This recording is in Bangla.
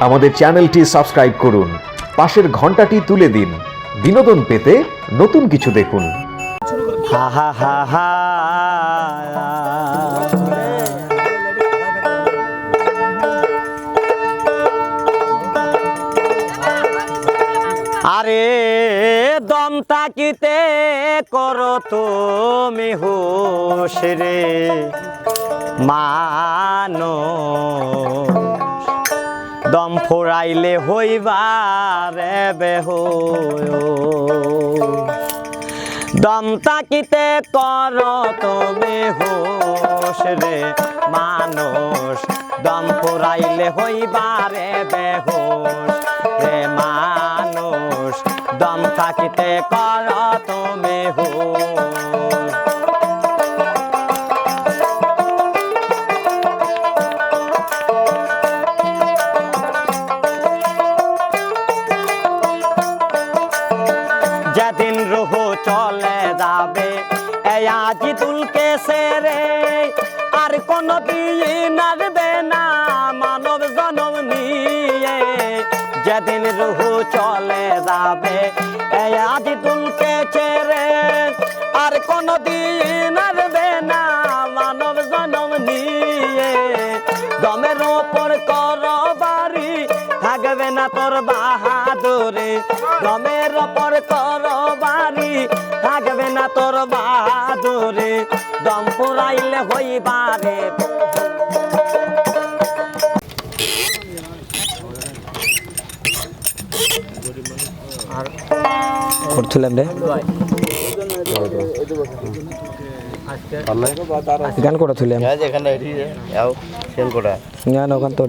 আমাদের চ্যানেলটি সাবস্ক্রাইব করুন। পাশের ঘন্টাটি তুলে দিন। বিনোদন পেতে নতুন কিছু দেখুন। হা হা হা আরে, দম তাকিতে করো তুমি হুশ রে। মানো দম ফুরাইলে হইবারে দম তাকিতে কর তুমি হোস রে মানুষ। দম ফুরাইলে হইবারে বেহোস রে মানুষ। দম থাকিতে কর তুমি যাবে। আজি তুলকে সেরে আর কোন দিন আসবে না মানব জনম নিয়ে। যেদিন রুহ চলে যাবে আজি তুলকে ছেড়ে আর কোন দিন আসবে না মানব জনম নিয়ে। দমের ওপর কর বাড়ি, থাকবে না তোর বাহাদুরে। দমের ওপর কর বাড়ি তোর বাহাদুরে দম পুরাইলে হইবারে। করছিলাম রে গান করে তুলে যেখানে সেন করা গান ওখান তো